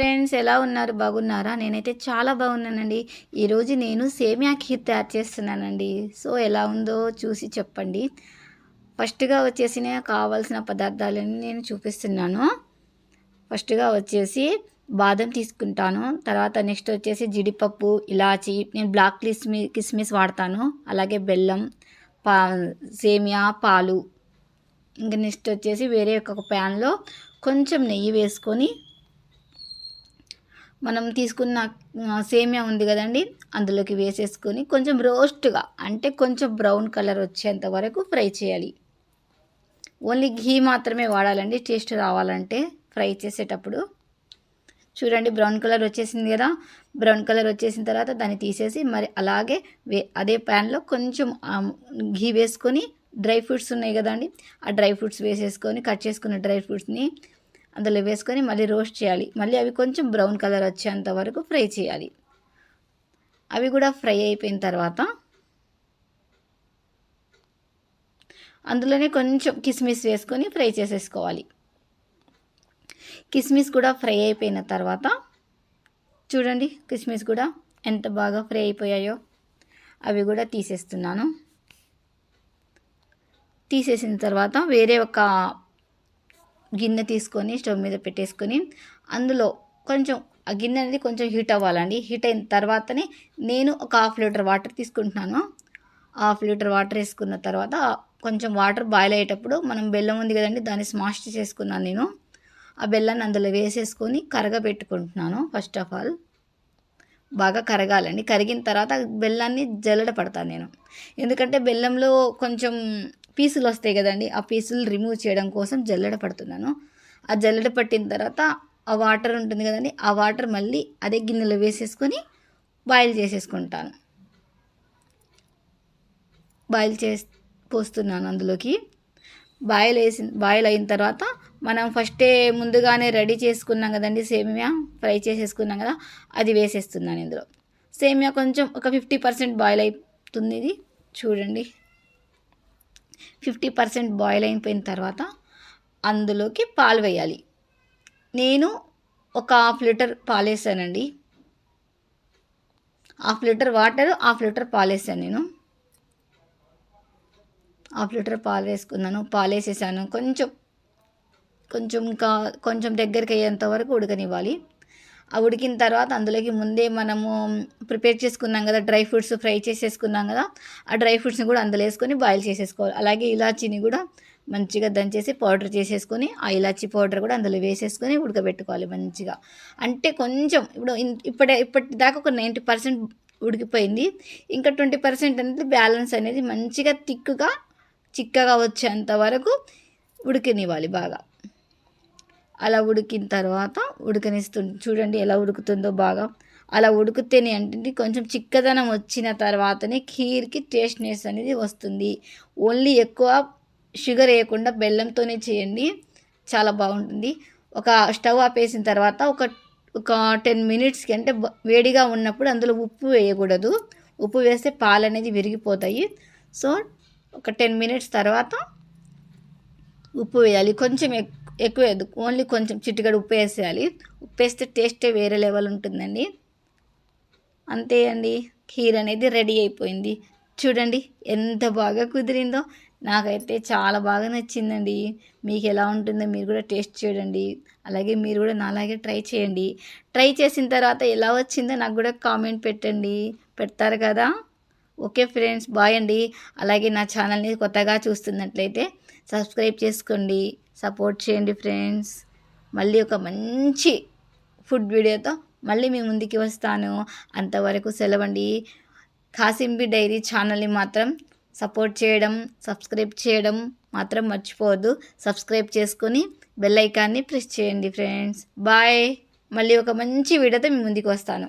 Friends ఎలా ఉన్నారు? బాగున్నారా? నేనైతే చాలా బాగున్నానండి. ఈరోజు నేను సేమియా ఖీర్ తయారు చేస్తున్నానండి. సో ఎలా ఉందో చూసి చెప్పండి. ఫస్ట్గా వచ్చేసి కావాల్సిన పదార్థాలని నేను చూపిస్తున్నాను. ఫస్ట్గా వచ్చేసి బాదం తీసుకుంటాను. తర్వాత నెక్స్ట్ వచ్చేసి జీడిపప్పు ఇలాచి నేను బ్లాక్ కిస్మి కిస్మిస్ వాడతాను. అలాగే బెల్లం పా సేమియా పాలు. ఇంకా నెక్స్ట్ వచ్చేసి వేరే ఒక ప్యాన్లో కొంచెం నెయ్యి వేసుకొని మనం తీసుకున్న సేమియా ఉంది కదండి అందులోకి వేసేసుకొని కొంచెం రోస్ట్గా అంటే కొంచెం బ్రౌన్ కలర్ వచ్చేంత వరకు ఫ్రై చేయాలి. ఓన్లీ ఘీ మాత్రమే వాడాలండి టేస్ట్ రావాలంటే ఫ్రై చేసేటప్పుడు. చూడండి బ్రౌన్ కలర్ వచ్చేసింది కదా బ్రౌన్ కలర్ వచ్చేసిన తర్వాత దాన్ని తీసేసి మరి అలాగే వే అదే ప్యాన్లో కొంచెం ఘీ వేసుకొని డ్రై ఫ్రూట్స్ ఉన్నాయి కదండి ఆ డ్రై ఫ్రూట్స్ వేసేసుకొని కట్ చేసుకున్న డ్రై ఫ్రూట్స్ని అందులో వేసుకొని మళ్ళీ రోస్ట్ చేయాలి. మళ్ళీ అవి కొంచెం బ్రౌన్ కలర్ వచ్చేంత వరకు ఫ్రై చేయాలి. అవి కూడా ఫ్రై అయిపోయిన తర్వాత అందులోనే కొంచెం కిస్మిస్ వేసుకొని ఫ్రై చేసేసుకోవాలి. కిస్మిస్ కూడా ఫ్రై అయిపోయిన తర్వాత చూడండి కిస్మిస్ కూడా ఎంత బాగా ఫ్రై అయిపోయాయో. అవి కూడా తీసేస్తున్నాను. తీసేసిన తర్వాత వేరే ఒక గిన్నె తీసుకొని స్టవ్ మీద పెట్టేసుకొని అందులో కొంచెం ఆ గిన్నె అనేది కొంచెం హీట్ అవ్వాలండి. హీట్ అయిన తర్వాతనే నేను ఒక హాఫ్ లీటర్ వాటర్ తీసుకుంటున్నాను. హాఫ్ లీటర్ వాటర్ వేసుకున్న తర్వాత కొంచెం వాటర్ బాయిల్ అయ్యేటప్పుడు మనం బెల్లం ఉంది కదండి దాన్ని స్మాష్ చేసుకున్నాను నేను. ఆ బెల్లాన్ని అందులో వేసేసుకొని కరగబెట్టుకుంటున్నాను ఫస్ట్ ఆఫ్ ఆల్. బాగా కరగాలండి. కరిగిన తర్వాత బెల్లాన్ని జల్లడ పడతాను నేను. ఎందుకంటే బెల్లంలో కొంచెం పీసులు వస్తాయి కదండి ఆ పీసులు రిమూవ్ చేయడం కోసం జల్లెడ పడుతున్నాను. ఆ జల్లెడ పట్టిన తర్వాత ఆ వాటర్ ఉంటుంది కదండి ఆ వాటర్ మళ్ళీ అదే గిన్నెలో వేసేసుకొని బాయిల్ చేసేసుకుంటాను. బాయిల్ చే పోస్తున్నాను అందులోకి. బాయిల్ వేసి బాయిల్ అయిన తర్వాత మనం ఫస్టే ముందుగానే రెడీ చేసుకున్నాం కదండి సేమియా ఫ్రై చేసేసుకున్నాం కదా అది వేసేస్తున్నాను ఇందులో. సేమియా కొంచెం ఒక ఫిఫ్టీ పర్సెంట్ బాయిల్ అవుతుంది ఇది. చూడండి. ఫిఫ్టీ పర్సెంట్ బాయిల్ అయిపోయిన తర్వాత అందులోకి పాలు వేయాలి. నేను ఒక హాఫ్ లీటర్ పాలు వేసానండి. Half litre water half litre పాలు వేసాను నేను. హాఫ్ లీటర్ పాలు వేసుకున్నాను పాలు వేసేసాను. కొంచెం కొంచెం ఇంకా కొంచెం దగ్గరికి అయ్యేంత వరకు ఉడకనివ్వాలి. ఉడికిన తర్వాత అందులోకి ముందే మనము ప్రిపేర్ చేసుకున్నాం కదా డ్రై ఫ్రూట్స్ ఫ్రై చేసేసుకున్నాం కదా ఆ డ్రై ఫ్రూట్స్ని కూడా అందులో వేసుకొని బాయిల్ చేసేసుకోవాలి. అలాగే ఇలాచీని కూడా మంచిగా దంచేసి పౌడర్ చేసేసుకొని ఆ ఇలాచి పౌడర్ కూడా అందులో వేసేసుకొని ఉడకబెట్టుకోవాలి మంచిగా. అంటే కొంచెం ఇప్పుడు ఇప్పటి ఇప్పటిదాకా ఒక నైంటీ పర్సెంట్ ఉడికిపోయింది. ఇంకా ట్వంటీ పర్సెంట్ అనేది బ్యాలెన్స్ అనేది మంచిగా థిక్గా చిక్కగా వచ్చేంత వరకు ఉడికినివ్వాలి బాగా. అలా ఉడికిన తర్వాత ఉడకనిస్తుంది. చూడండి ఎలా ఉడుకుతుందో బాగా. అలా ఉడికితేనే అంటే కొంచెం చిక్కదనం వచ్చిన తర్వాతనే ఖీర్కి టేస్ట్నెస్ అనేది వస్తుంది. ఓన్లీ ఎక్కువ షుగర్ వేయకుండా బెల్లంతోనే చేయండి చాలా బాగుంటుంది. ఒక స్టవ్ ఆపేసిన తర్వాత ఒక ఒక టెన్ మినిట్స్కి అంటే వేడిగా ఉన్నప్పుడు అందులో ఉప్పు వేయకూడదు. ఉప్పు వేస్తే పాలు అనేది విరిగిపోతాయి. సో ఒక టెన్ మినిట్స్ తర్వాత ఉప్పు వేయాలి. కొంచెం ఎక్కువ వేయద్దు. ఓన్లీ కొంచెం చిటికడు ఉప్పు వేసేయాలి. ఉప్పు వేస్తే టేస్టే వేరే లెవెల్ ఉంటుందండి. అంతే అండి. ఖీర్ అనేది రెడీ అయిపోయింది. చూడండి ఎంత బాగా కుదిరిందో. నాకైతే చాలా బాగా నచ్చిందండి. మీకు ఎలా ఉంటుందో మీరు కూడా టేస్ట్ చూడండి అలాగే మీరు కూడా నాలాగే ట్రై చేయండి. ట్రై చేసిన తర్వాత ఎలా వచ్చిందో నాకు కూడా కామెంట్ పెట్టండి. పెడతారు కదా? ఓకే ఫ్రెండ్స్ బాయ్ అండి. అలాగే నా ఛానల్ని కొత్తగా చూస్తున్నట్లయితే సబ్స్క్రైబ్ చేసుకోండి సపోర్ట్ చేయండి ఫ్రెండ్స్. మళ్ళీ ఒక మంచి ఫుడ్ వీడియోతో మళ్ళీ మీ ముందుకి వస్తాను. అంతవరకు సెలవండి. కాసింబి డైరీ ఛానల్ని మాత్రం సపోర్ట్ చేయడం సబ్స్క్రైబ్ చేయడం మాత్రం మర్చిపోవద్దు. సబ్స్క్రైబ్ చేసుకొని బెల్ ఐకాన్ని ప్రెస్ చేయండి ఫ్రెండ్స్. బాయ్. మళ్ళీ ఒక మంచి వీడియోతో మీ ముందుకు వస్తాను.